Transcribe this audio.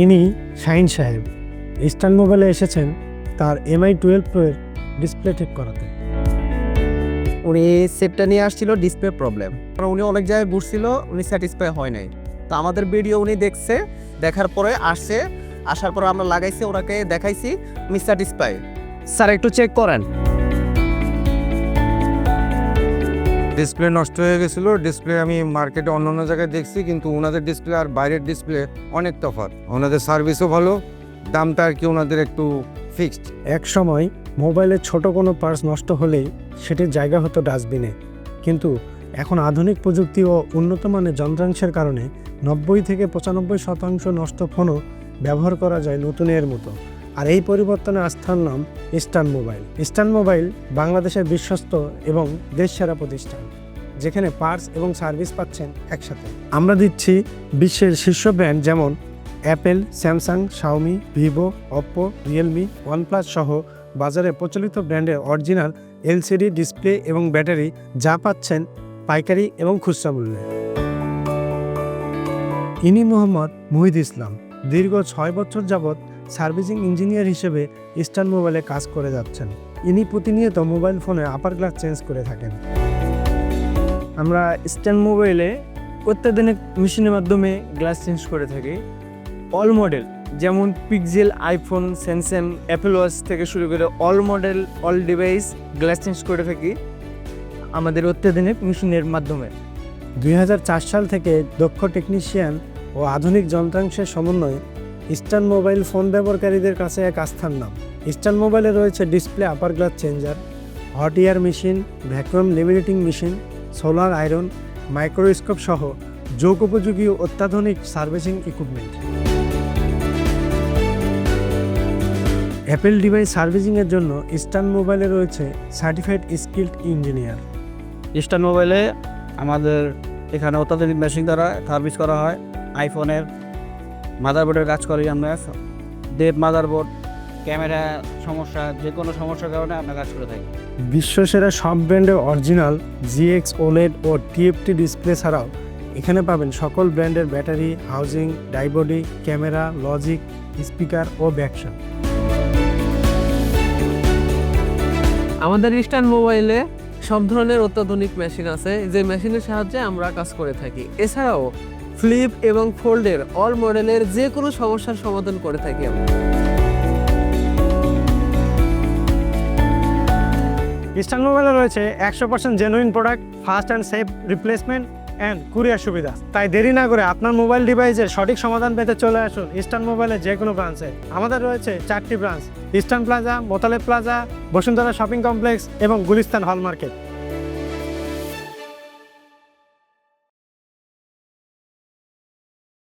ইনি শাহিন সাহেব। ইস্টার্ন মোবাইলে এসেছেন তার এমআই টুয়েলভ প্রো এর ডিসপ্লে ঠিক করাতে। উনি সেটটা নিয়ে আসছিল ডিসপ্লে প্রবলেম কারণ উনি অনেক জায়গায় ঘুরছিল উনি স্যাটিসফাই হয় নাই। তো আমাদের ভিডিও উনি দেখছে দেখার পরে আসছে আসার পর আমরা লাগাইছি ওনাকে দেখাইছি উনি স্যাটিসফাই স্যার একটু চেক করেন। ডিসপ্লে নষ্ট হয়ে গেছিল ডিসপ্লে আমি মার্কেটে অন্য অন্য জায়গায় দেখছি, কিন্তু ওনাদের ডিসপ্লে আর বাইরের ডিসপ্লে অনেক তফাৎ। ওনাদের সার্ভিসও ভালো, দামটা আর কি ওনাদের একটু ফিক্সড এক সময় মোবাইলের ছোট কোনো পার্স নষ্ট হলেই সেটির জায়গা হতো ডাস্টবিনে কিন্তু এখন আধুনিক প্রযুক্তি ও উন্নত মানের যন্ত্রাংশের কারণে নব্বই থেকে পঁচানব্বই শতাংশ নষ্ট ফোনও ব্যবহার করা যায় নতুনের মতো। আর এই পরিবর্তনে আস্থার নাম ইস্টার্ন মোবাইল। ইস্টার্ন মোবাইল বাংলাদেশের বিশ্বস্ত এবং দেশসেরা প্রতিষ্ঠান, যেখানে পার্টস এবং সার্ভিস পাচ্ছেন একসাথে। আমরা দিচ্ছি বিশ্বের শীর্ষ ব্র্যান্ড যেমন Apple, Samsung, Xiaomi, Vivo, Oppo, Realme, OnePlus সহ বাজারে প্রচলিত ব্র্যান্ডের অরিজিনাল এলসিডি ডিসপ্লে এবং ব্যাটারি যা পাচ্ছেন পাইকারি এবং খুচরা মূল্যে। ইনি মোহাম্মদ মুহিদ ইসলাম। দীর্ঘ ছয় বছর যাবৎ সার্ভিসিং ইঞ্জিনিয়ার হিসেবে ইস্টার্ন মোবাইলে কাজ করে যাচ্ছেন। ইনি প্রতিনিয়ত মোবাইল ফোনে আপার গ্লাস চেঞ্জ করে থাকেন। আমরা স্ট্যান্ড মোবাইলে অত্যাধুনিক মেশিনের মাধ্যমে গ্লাস চেঞ্জ করে থাকি। অল মডেল, যেমন Pixel iPhone Samsung Apple Watch থেকে শুরু করে all model, all device glass change করে থাকি আমাদের অত্যাধুনিক মেশিনের মাধ্যমে। দুই হাজার চার সাল থেকে দক্ষ টেকনিশিয়ান ও আধুনিক যন্ত্রাংশের সমন্বয়ে ইস্টার্ন মোবাইল ফোন ব্যবহারকারীদের কাছে এক আস্থার নাম। ইস্টার্ন মোবাইলে রয়েছে display upper glass changer hot air machine vacuum laminating machine solder iron microscope সহ যোগ উপযোগী অত্যাধুনিক সার্ভিসিং ইকুইপমেন্ট অ্যাপেল ডিভাইস সার্ভিসিংয়ের জন্য ইস্টার্ন মোবাইলে রয়েছে সার্টিফাইড স্কিল্ড ইঞ্জিনিয়ার ইস্টার্ন মোবাইলে আমাদের এখানে অত্যাধুনিক মেশিন দ্বারা সার্ভিস করা হয়। আইফোনের মাদারবোর্ডের কাজ করি আমরা ডেপ মাদারবোর্ড ক্যামেরা সমস্যা যে কোনো সমস্যার কারণে আমরা কাজ করে থাকি। বিশ্বসেরা সব ব্র্যান্ডের অরিজিনাল জিএক্স ওলেড ও টিএফটি ডিসপ্লে ছাড়াও এখানে পাবেন সকল ব্র্যান্ডের ব্যাটারি হাউজিং ডাইবডি ক্যামেরা লজিক স্পিকার ও ব্যাকশন আমাদের ইস্টার্ন মোবাইলে সব ধরনের অত্যাধুনিক মেশিন আছে যে মেশিনের সাহায্যে আমরা কাজ করে থাকি। এছাড়াও ফ্লিপ এবং ফোল্ডের অল মডেলের যে কোনো সমস্যার সমাধান করে থাকি। আমরা ইস্টার্ন মোবাইলে রয়েছে একশো percent genuine product fast and safe replacement and courier সুবিধা। তাই দেরি না করে আপনার মোবাইল ডিভাইসের সঠিক সমাধান পেতে চলে আসুন ইস্টার্ন মোবাইলের যে কোনো ব্রাঞ্চে আমাদের রয়েছে চারটি branch Eastern Plaza Motaleb Plaza Bashundhara Shopping Complex এবং গুলিস্তান হল মার্কেট